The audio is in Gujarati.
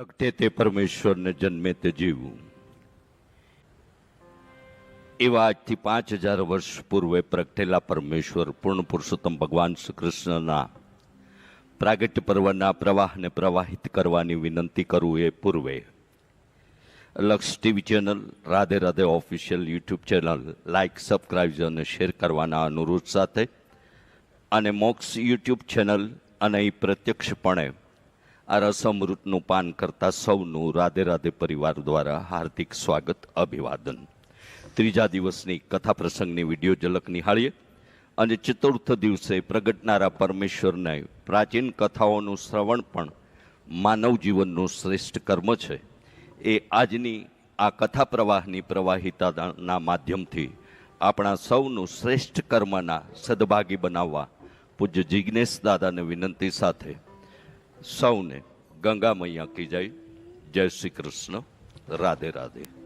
પ્રગટે તે પરમેશ્વરને જન્મે તે જીવું એવા આજથી પાંચ હજાર વર્ષ પૂર્વે પ્રગટેલા પરમેશ્વર, પૂર્ણ પુરુષોત્તમ ભગવાન શ્રી કૃષ્ણના પ્રાગટ્ય પર્વના પ્રવાહને પ્રવાહિત કરવાની વિનંતી કરું એ પૂર્વે. Laksh TV channel, Radhe Radhe official YouTube channel like subscribe અને શેર કરવાના અનુરોધ સાથે અને મોક્ષ યુટ્યુબ ચેનલ અને અહીં પ્રત્યક્ષપણે આ રસમૃતનું પાન કરતા સૌનું રાધે રાધે પરિવાર દ્વારા હાર્દિક સ્વાગત, અભિવાદન. ત્રીજા દિવસની કથા પ્રસંગની વીડિયો ઝલક નિહાળીએ અને ચતુર્થ દિવસે પ્રગટનારા પરમેશ્વરને પ્રાચીન કથાઓનું શ્રવણ પણ માનવ જીવનનું શ્રેષ્ઠ કર્મ છે. એ આજની આ કથા પ્રવાહની પ્રવાહિતાના માધ્યમથી આપણા સૌનું શ્રેષ્ઠ કર્મના સદભાગી બનાવવા પૂજ્ય જિજ્ઞેશ દાદાને વિનંતી સાથે સૌને ગંગા મૈયા કી જય. જય શ્રી કૃષ્ણ. રાધે રાધે.